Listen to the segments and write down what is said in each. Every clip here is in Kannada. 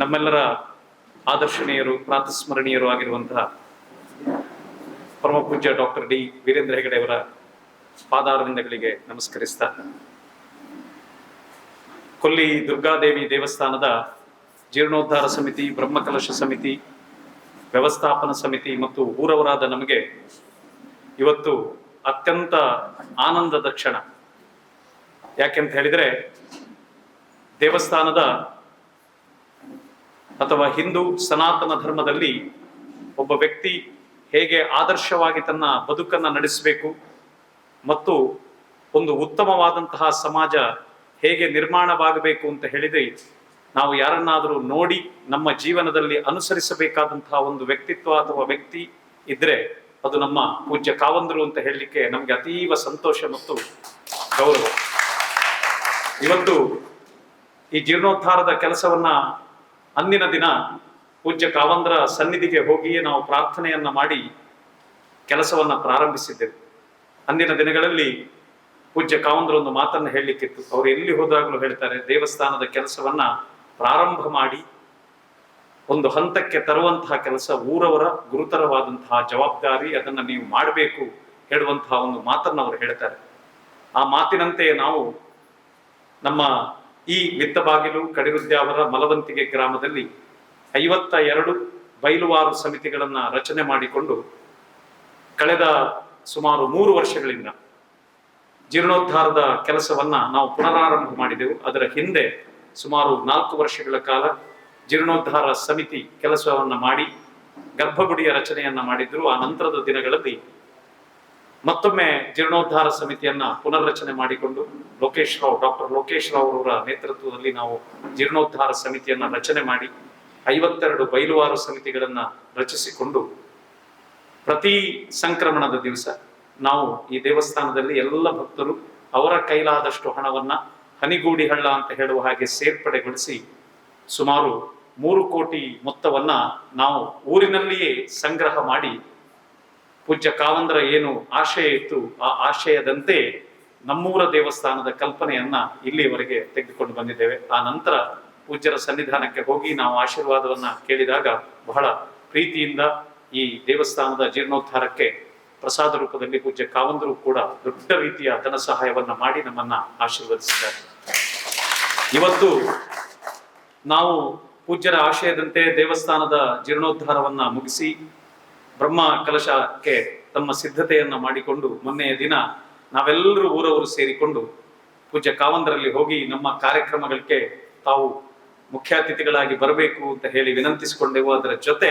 ನಮ್ಮೆಲ್ಲರ ಆದರ್ಶನೀಯರು, ಪ್ರಾತಸ್ಮರಣೀಯರು ಆಗಿರುವಂತಹ ಪರಮ ಪೂಜ್ಯ ಡಾಕ್ಟರ್ ಡಿ ವೀರೇಂದ್ರ ಹೆಗಡೆ ಅವರ ಪಾದಾರವಿಂದಗಳಿಗೆ ನಮಸ್ಕರಿಸ್ತಾ. ಕೊಲ್ಲಿ ದುರ್ಗಾದೇವಿ ದೇವಸ್ಥಾನದ ಜೀರ್ಣೋದ್ಧಾರ ಸಮಿತಿ, ಬ್ರಹ್ಮಕಲಶ ಸಮಿತಿ, ವ್ಯವಸ್ಥಾಪನ ಸಮಿತಿ ಮತ್ತು ಊರವರಾದ ನಮಗೆ ಇವತ್ತು ಅತ್ಯಂತ ಆನಂದದ ಕ್ಷಣ. ಯಾಕೆಂತ ಹೇಳಿದ್ರೆ ದೇವಸ್ಥಾನದ ಅಥವಾ ಹಿಂದೂ ಸನಾತನ ಧರ್ಮದಲ್ಲಿ ಒಬ್ಬ ವ್ಯಕ್ತಿ ಹೇಗೆ ಆದರ್ಶವಾಗಿ ತನ್ನ ಬದುಕನ್ನು ನಡೆಸಬೇಕು ಮತ್ತು ಒಂದು ಉತ್ತಮವಾದಂತಹ ಸಮಾಜ ಹೇಗೆ ನಿರ್ಮಾಣವಾಗಬೇಕು ಅಂತ ಹೇಳಿದ್ರೆ ನಾವು ಯಾರನ್ನಾದರೂ ನೋಡಿ ನಮ್ಮ ಜೀವನದಲ್ಲಿ ಅನುಸರಿಸಬೇಕಾದಂತಹ ಒಂದು ವ್ಯಕ್ತಿತ್ವ ಅಥವಾ ವ್ಯಕ್ತಿ ಇದ್ರೆ ಅದು ನಮ್ಮ ಪೂಜ್ಯ ಕಾವಂದರು ಅಂತ ಹೇಳಲಿಕ್ಕೆ ನಮಗೆ ಅತೀವ ಸಂತೋಷ ಮತ್ತು ಗೌರವ. ಇವತ್ತು ಈ ಜೀರ್ಣೋದ್ಧಾರದ ಕೆಲಸವನ್ನ ಅಂದಿನ ದಿನ ಪೂಜ್ಯ ಕಾವಂದ್ರ ಸನ್ನಿಧಿಗೆ ಹೋಗಿಯೇ ನಾವು ಪ್ರಾರ್ಥನೆಯನ್ನ ಮಾಡಿ ಕೆಲಸವನ್ನ ಪ್ರಾರಂಭಿಸಿದ್ದೆವು. ಅಂದಿನ ದಿನಗಳಲ್ಲಿ ಪೂಜ್ಯ ಕಾವಂದ್ರ ಒಂದು ಮಾತನ್ನ ಹೇಳಲಿಕ್ಕಿತ್ತು. ಅವರು ಎಲ್ಲಿ ಹೋದಾಗಲೂ ಹೇಳ್ತಾರೆ, ದೇವಸ್ಥಾನದ ಕೆಲಸವನ್ನ ಪ್ರಾರಂಭ ಮಾಡಿ, ಒಂದು ಹಂತಕ್ಕೆ ತರುವಂತಹ ಕೆಲಸ ಊರವರ ಗುರುತರವಾದಂತಹ ಜವಾಬ್ದಾರಿ, ಅದನ್ನ ನೀವು ಮಾಡಬೇಕು ಹೇಳುವಂತಹ ಒಂದು ಮಾತನ್ನ ಅವರು ಹೇಳ್ತಾರೆ. ಆ ಮಾತಿನಂತೆ ನಾವು ನಮ್ಮ ಈ ಮಿತ್ತಬಾಗಿಲು ಕಡಿರುದ್ಯಾವರ ಮಲವಂತಿಗೆ ಗ್ರಾಮದಲ್ಲಿ ಐವತ್ತ ಎರಡು ಬೈಲುವಾರು ಸಮಿತಿಗಳನ್ನ ರಚನೆ ಮಾಡಿಕೊಂಡು ಕಳೆದ ಸುಮಾರು ಮೂರು ವರ್ಷಗಳಿಂದ ಜೀರ್ಣೋದ್ಧಾರದ ಕೆಲಸವನ್ನ ನಾವು ಪುನರಾರಂಭ ಮಾಡಿದೆವು. ಅದರ ಹಿಂದೆ ಸುಮಾರು ನಾಲ್ಕು ವರ್ಷಗಳ ಕಾಲ ಜೀರ್ಣೋದ್ಧಾರ ಸಮಿತಿ ಕೆಲಸವನ್ನ ಮಾಡಿ ಗರ್ಭಗುಡಿಯ ರಚನೆಯನ್ನ ಮಾಡಿದ್ರು. ಆ ನಂತರದ ದಿನಗಳಲ್ಲಿ ಮತ್ತೊಮ್ಮೆ ಜೀರ್ಣೋದ್ಧಾರ ಸಮಿತಿಯನ್ನ ಪುನರ್ರಚನೆ ಮಾಡಿಕೊಂಡು ಲೋಕೇಶ್ ರಾವ್, ಡಾಕ್ಟರ್ ಲೋಕೇಶ್ ರಾವ್ ಅವರ ನೇತೃತ್ವದಲ್ಲಿ ನಾವು ಜೀರ್ಣೋದ್ಧಾರ ಸಮಿತಿಯನ್ನ ರಚನೆ ಮಾಡಿ ಐವತ್ತೆರಡು ಬೈಲುವಾರು ಸಮಿತಿಗಳನ್ನ ರಚಿಸಿಕೊಂಡು ಪ್ರತಿ ಸಂಕ್ರಮಣದ ದಿವಸ ನಾವು ಈ ದೇವಸ್ಥಾನದಲ್ಲಿ ಎಲ್ಲ ಭಕ್ತರು ಅವರ ಕೈಲಾದಷ್ಟು ಹಣವನ್ನ ಹನಿಗೂಡಿ ಹಳ್ಳ ಅಂತ ಹೇಳುವ ಹಾಗೆ ಸೇರ್ಪಡೆಗೊಳಿಸಿ ಸುಮಾರು ಮೂರು ಕೋಟಿ ಮೊತ್ತವನ್ನ ನಾವು ಊರಿನಲ್ಲಿಯೇ ಸಂಗ್ರಹ ಮಾಡಿ ಪೂಜ್ಯ ಕಾವಂದ್ರ ಏನು ಆಶಯ ಇತ್ತು, ಆ ಆಶಯದಂತೆ ನಮ್ಮೂರ ದೇವಸ್ಥಾನದ ಕಲ್ಪನೆಯನ್ನ ಇಲ್ಲಿಯವರೆಗೆ ತೆಗೆದುಕೊಂಡು ಬಂದಿದ್ದೇವೆ. ಆ ನಂತರ ಪೂಜ್ಯರ ಸನ್ನಿಧಾನಕ್ಕೆ ಹೋಗಿ ನಾವು ಆಶೀರ್ವಾದವನ್ನ ಕೇಳಿದಾಗ ಬಹಳ ಪ್ರೀತಿಯಿಂದ ಈ ದೇವಸ್ಥಾನದ ಜೀರ್ಣೋದ್ಧಾರಕ್ಕೆ ಪ್ರಸಾದ ರೂಪದಲ್ಲಿ ಪೂಜ್ಯ ಕಾವಂದರು ಕೂಡ ದೊಡ್ಡ ರೀತಿಯ ಧನ ಸಹಾಯವನ್ನ ಮಾಡಿ ನಮ್ಮನ್ನ ಆಶೀರ್ವದಿಸಿದ್ದಾರೆ. ಇವತ್ತು ನಾವು ಪೂಜ್ಯರ ಆಶಯದಂತೆ ದೇವಸ್ಥಾನದ ಜೀರ್ಣೋದ್ಧಾರವನ್ನ ಮುಗಿಸಿ ಬ್ರಹ್ಮ ಕಲಶಕ್ಕೆ ತಮ್ಮ ಸಿದ್ಧತೆಯನ್ನು ಮಾಡಿಕೊಂಡು ಮೊನ್ನೆಯ ದಿನ ನಾವೆಲ್ಲರೂ ಊರವರು ಸೇರಿಕೊಂಡು ಪೂಜ್ಯ ಕಾವಂದರಲ್ಲಿ ಹೋಗಿ ನಮ್ಮ ಕಾರ್ಯಕ್ರಮಗಳಿಗೆ ತಾವು ಮುಖ್ಯಾತಿಥಿಗಳಾಗಿ ಬರಬೇಕು ಅಂತ ಹೇಳಿ ವಿನಂತಿಸಿಕೊಂಡೆವು. ಅದರ ಜೊತೆ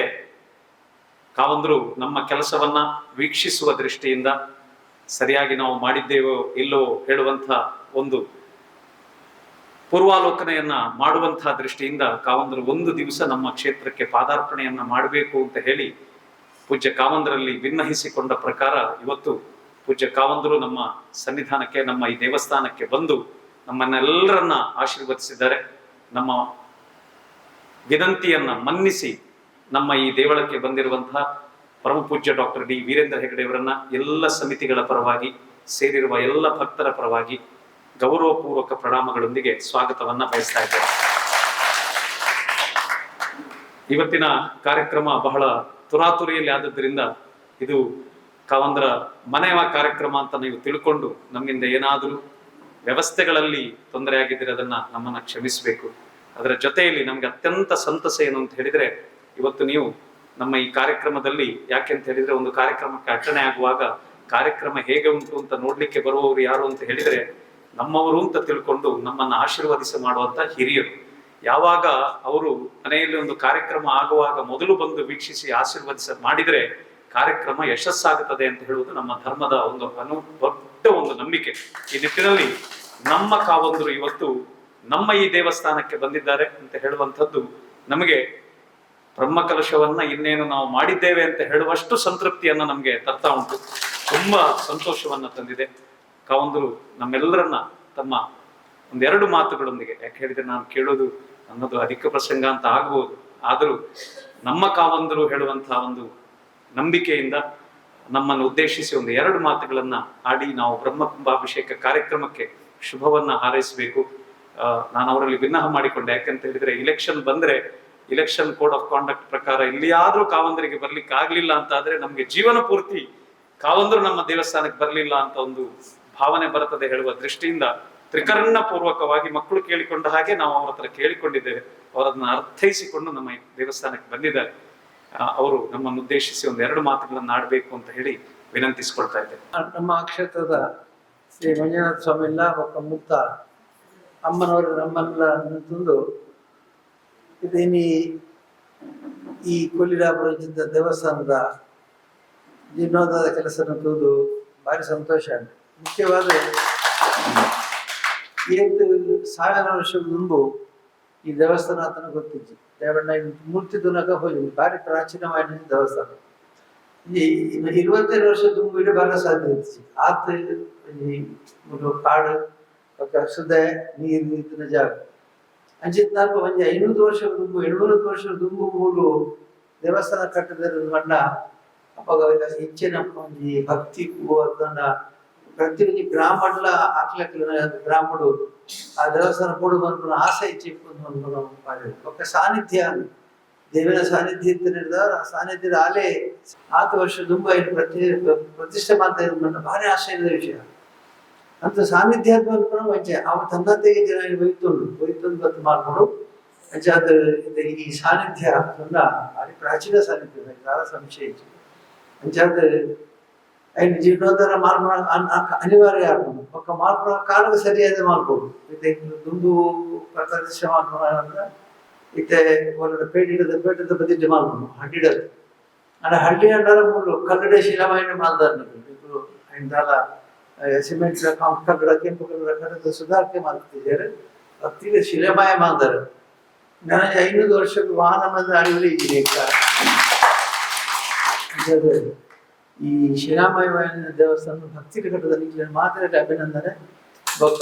ಕಾವಂದರು ನಮ್ಮ ಕೆಲಸವನ್ನ ವೀಕ್ಷಿಸುವ ದೃಷ್ಟಿಯಿಂದ ಸರಿಯಾಗಿ ನಾವು ಮಾಡಿದ್ದೇವೋ ಇಲ್ಲೋ ಹೇಳುವಂತ ಒಂದು ಪೂರ್ವಾಲೋಕನೆಯನ್ನ ಮಾಡುವಂತಹ ದೃಷ್ಟಿಯಿಂದ ಕಾವಂದರು ಒಂದು ದಿವಸ ನಮ್ಮ ಕ್ಷೇತ್ರಕ್ಕೆ ಪಾದಾರ್ಪಣೆಯನ್ನ ಮಾಡಬೇಕು ಅಂತ ಹೇಳಿ ಪೂಜ್ಯ ಕಾವಂದರಲ್ಲಿ ವಿನ್ನಹಿಸಿಕೊಂಡ ಪ್ರಕಾರ ಇವತ್ತು ಪೂಜ್ಯ ಕಾವಂದರು ನಮ್ಮ ಸನ್ನಿಧಾನಕ್ಕೆ, ನಮ್ಮ ಈ ದೇವಸ್ಥಾನಕ್ಕೆ ಬಂದು ನಮ್ಮನ್ನೆಲ್ಲರನ್ನ ಆಶೀರ್ವದಿಸಿದ್ದಾರೆ. ನಮ್ಮ ವಿನಂತಿಯನ್ನ ಮನ್ನಿಸಿ ನಮ್ಮ ಈ ದೇವಳಕ್ಕೆ ಬಂದಿರುವಂತಹ ಪರಮ ಪೂಜ್ಯ ಡಾಕ್ಟರ್ ಡಿ ವೀರೇಂದ್ರ ಹೆಗಡೆಯವರನ್ನ ಎಲ್ಲ ಸಮಿತಿಗಳ ಪರವಾಗಿ ಸೇರಿರುವ ಎಲ್ಲ ಭಕ್ತರ ಪರವಾಗಿ ಗೌರವಪೂರ್ವಕ ಪ್ರಣಾಮಗಳೊಂದಿಗೆ ಸ್ವಾಗತವನ್ನ ಬಯಸ್ತಾ ಇದ್ದೇವೆ ಇವತ್ತಿನ ಕಾರ್ಯಕ್ರಮ ಬಹಳ ತುರಾತುರಿಯಲ್ಲಿ ಆದದ್ರಿಂದ ಇದು ಕಾವಂದ್ರ ಮನೆಯ ಕಾರ್ಯಕ್ರಮ ಅಂತ ನೀವು ತಿಳ್ಕೊಂಡು ನಮ್ಮಿಂದ ಏನಾದರೂ ವ್ಯವಸ್ಥೆಗಳಲ್ಲಿ ತೊಂದರೆ ಆಗಿದ್ದರೆ ಅದನ್ನ ನಮ್ಮನ್ನ ಕ್ಷಮಿಸಬೇಕು. ಅದರ ಜೊತೆಯಲ್ಲಿ ನಮ್ಗೆ ಅತ್ಯಂತ ಸಂತಸ ಏನು ಅಂತ ಹೇಳಿದ್ರೆ, ಇವತ್ತು ನೀವು ನಮ್ಮ ಈ ಕಾರ್ಯಕ್ರಮದಲ್ಲಿ ಯಾಕೆ ಅಂತ ಹೇಳಿದ್ರೆ ಒಂದು ಕಾರ್ಯಕ್ರಮಕ್ಕೆ ಅರ್ಚನೆ ಆಗುವಾಗ ಕಾರ್ಯಕ್ರಮ ಹೇಗೆ ಉಂಟು ಅಂತ ನೋಡ್ಲಿಕ್ಕೆ ಬರುವವರು ಯಾರು ಅಂತ ಹೇಳಿದ್ರೆ, ನಮ್ಮವರು ಅಂತ ತಿಳ್ಕೊಂಡು ನಮ್ಮನ್ನ ಆಶೀರ್ವದಿಸಿ ಮಾಡುವಂತ ಹಿರಿಯರು. ಯಾವಾಗ ಅವರು ಮನೆಯಲ್ಲಿ ಒಂದು ಕಾರ್ಯಕ್ರಮ ಆಗುವಾಗ ಮೊದಲು ಬಂದು ವೀಕ್ಷಿಸಿ ಆಶೀರ್ವದಿಸ, ಮಾಡಿದರೆ ಕಾರ್ಯಕ್ರಮ ಯಶಸ್ಸಾಗುತ್ತದೆ ಅಂತ ಹೇಳುವುದು ನಮ್ಮ ಧರ್ಮದ ಒಂದು ಅನು ದೊಡ್ಡ ಒಂದು ನಂಬಿಕೆ. ಈ ನಿಟ್ಟಿನಲ್ಲಿ ನಮ್ಮ ಕಾವಂದರು ಇವತ್ತು ನಮ್ಮ ಈ ದೇವಸ್ಥಾನಕ್ಕೆ ಬಂದಿದ್ದಾರೆ ಅಂತ ಹೇಳುವಂಥದ್ದು ನಮಗೆ ಬ್ರಹ್ಮಕಲಶವನ್ನ ಇನ್ನೇನು ನಾವು ಮಾಡಿದ್ದೇವೆ ಅಂತ ಹೇಳುವಷ್ಟು ಸಂತೃಪ್ತಿಯನ್ನ ನಮಗೆ ತರ್ತಾ ಉಂಟು. ತುಂಬಾ ಸಂತೋಷವನ್ನ ತಂದಿದೆ. ಕಾವಂದರು ನಮ್ಮೆಲ್ಲರನ್ನ ತಮ್ಮ ಒಂದೆರಡು ಮಾತುಗಳೊಂದಿಗೆ ಯಾಕೆ ಹೇಳಿದ್ರೆ ನಾನು ಕೇಳೋದು ನನ್ನದು ಅಧಿಕ ಪ್ರಸಂಗ ಅಂತ ಆಗ್ಬೋದು. ಆದರೂ ನಮ್ಮ ಕಾವಂದರು ಹೇಳುವಂತಹ ಒಂದು ನಂಬಿಕೆಯಿಂದ ನಮ್ಮನ್ನು ಉದ್ದೇಶಿಸಿ ಒಂದು ಎರಡು ಮಾತುಗಳನ್ನ ಆಡಿ ನಾವು ಬ್ರಹ್ಮ ಕುಂಭಾಭಿಷೇಕ ಕಾರ್ಯಕ್ರಮಕ್ಕೆ ಶುಭವನ್ನ ಹಾರೈಸಬೇಕು. ನಾನು ಅವರಲ್ಲಿ ಭಿನ್ನಹ ಮಾಡಿಕೊಂಡೆ. ಯಾಕಂತ ಹೇಳಿದ್ರೆ ಇಲೆಕ್ಷನ್ ಬಂದ್ರೆ ಇಲೆಕ್ಷನ್ ಕೋಡ್ ಆಫ್ ಕಾಂಡಕ್ಟ್ ಪ್ರಕಾರ ಇಲ್ಲಿಯಾದ್ರೂ ಕಾವಂದರಿಗೆ ಬರ್ಲಿಕ್ಕೆ ಆಗ್ಲಿಲ್ಲ ಅಂತ ಆದ್ರೆ ನಮ್ಗೆ ಜೀವನ ಪೂರ್ತಿ ಕಾವಂದರು ನಮ್ಮ ದೇವಸ್ಥಾನಕ್ಕೆ ಬರಲಿಲ್ಲ ಅಂತ ಒಂದು ಭಾವನೆ ಬರುತ್ತದೆ ಹೇಳುವ ದೃಷ್ಟಿಯಿಂದ ತ್ರಿಕರಣ ಪೂರ್ವಕವಾಗಿ ಮಕ್ಕಳು ಕೇಳಿಕೊಂಡ ಹಾಗೆ ನಾವು ಅವ್ರ ಹತ್ರ ಕೇಳಿಕೊಂಡಿದ್ದೇವೆ. ಅವರನ್ನ ಅರ್ಥೈಸಿಕೊಂಡು ನಮ್ಮ ದೇವಸ್ಥಾನಕ್ಕೆ ಬಂದಿದ್ದಾರೆ. ಅವರು ನಮ್ಮನ್ನು ಉದ್ದೇಶಿಸಿ ಒಂದು ಎರಡು ಮಾತುಗಳನ್ನು ಆಡಬೇಕು ಅಂತ ಹೇಳಿ ವಿನಂತಿಸಿಕೊಳ್ತಾ ಇದ್ದೇವೆ ನಮ್ಮ ಕ್ಷೇತ್ರದ ಶ್ರೀ ಮಂಜುನಾಥ ಸ್ವಾಮಿ ಮುತ್ತ ಅಮ್ಮನವರು ನಮ್ಮನ್ನೆಲ್ಲ ತಂದು ಇದೇನಿ ಈ ಕೊಲ್ಲಿರಾಪುರ ಜಿದ್ದ ದೇವಸ್ಥಾನದ ಜೀರ್ಣೋದ್ಧಾರ ಕೆಲಸ ತೂದು ಭಾರಿ ಸಂತೋಷ. ಮುಖ್ಯವಾದ ಏಳು ಸಾವಿರ ವರ್ಷ ಮುಂಬು ಈ ದೇವಸ್ಥಾನ ಆತನ ಗೊತ್ತಿದ್ದು ದೇವಣ್ಣ ಮೂರ್ತಿ ದುನಕ ಹೋಗಿ, ಭಾರಿ ಪ್ರಾಚೀನವಾಗಿ ದೇವಸ್ಥಾನ. ಇರುವತ್ತೈದು ವರ್ಷ ತುಂಬ ಇಡೀ ಬರ ಸಾಧ್ಯ ಇತ್ತು. ಆತ ಕಾಡು ಶುದ್ಧ ನೀರು ನಿಂತಿನ ಜಾಗ. ಅಂಚಿತ್ ನಾಲ್ಕು ಒಂದು ಐನೂರು ವರ್ಷ ತುಂಬ ಏಳ್ನೂರು ವರ್ಷ ತುಂಬ ಮೂರು ದೇವಸ್ಥಾನ ಕಟ್ಟದ ಮಣ್ಣ ಅಪ್ಪ ಹೆಚ್ಚಿನ ಒಂಜಿ ಭಕ್ತಿ ಹೂವನ್ನ ಪ್ರತಿ ಒಂಜಿ ಗ್ರಾಮಡ್ಲ ಹಾಕ್ಲಕ್ಕಿನ ಗ್ರಾಮಡು ಆ ದೇವಸ್ಥಾನ ಕೊಡು ಬಂದು ಆಸೆ ಇಚ್ಚಿ ఒక ಸಾನ್ನಿಧ್ಯ ದೇವಿನ ಸಾನ್ನಿಧ್ಯ ಅಂತ ಹೇಳಿದವರು ಆ ಸಾನ್ನಿಧ್ಯದ ಆಲೆ ಆತು ವರ್ಷ ತುಂಬ ಇದು ಪ್ರತಿ ಪ್ರತಿಷ್ಠೆ ಮಾಡ್ತಾ ಇದ್ರು ಭಾರಿ ಆಶ್ಚರ್ಯದ ವಿಷಯ ಅಂತ ಸಾನ್ನಿಧ್ಯ ಅನ್ಕೊಂಡು ವಂಚೆ ಅವ ತಂದತೆಗೆ ಜನ ಒಯ್ತುಂಡು ಒಯ್ತುಂಡು ಬತ್ತು ಮಾಡ್ಕೊಂಡು ಅಂಚೆ ಅದು ಇದು ಈ ಸಾನ್ನಿಧ್ಯ ಅಂದ ಭಾರಿ ಪ್ರಾಚೀನ ಸಾನ್ನಿಧ್ಯ ಯಾರ ಸಂಶಯ ಇತ್ತು ಅಂಡ್ ಜೀವನೋದ್ಧಾರ ಮಾರ್ಗ ಅನಿವಾರ್ಯ ಆಗ್ಬೋದು ಒಕ್ಕ ಮಾರ್ಗ ಕಾರಣ ಸರಿಯಾದ ಮಾಡ್ಬೋದು. ಮತ್ತೆ ದುಂದು ಪ್ರಕೃತಿಶ ಮಾರ್ಪಣ ಅಂದ್ರೆ ಇತ್ತೆ ಒಂದು ಪೇಟಿಡದ ಪೇಟದ ಬದಿದ್ದು ಮಾಡ್ಬೋದು ಹಡ್ಡಿಡದು ಅಂದ್ರೆ ಹಳ್ಳಿ ಅಂಡಾರ ಮೂಲು ಕನ್ನಡ ಶಿಲಾಮಾಯಣ ಮಾಡ್ದಾರ ಇಂದಾಲ ಸಿಮೆಂಟ್ ಕನ್ನಡ, ಕೆಂಪು ಕನ್ನಡ ಕನ್ನಡ ಸುಧಾರಣೆ ಮಾಡ್ತಿದ್ದಾರೆ. ಅತ್ತಿಗೆ ಶಿಲಾಮಾಯ ಮಾಡ್ತಾರೆ ನನಗೆ ಐನೂರು ವರ್ಷದ ವಾಹನ ಮಂದ ಅಳಿವಲಿ ಇದೆ ಈ ಶ್ರೀರಾಮಾಯಣ ದೇವಸ್ಥಾನದ ಭಕ್ತಿ ಘಟದಲ್ಲಿ ಮಾತಾಡ ಅಭಿನಂದನೆ ಒಬ್ಬ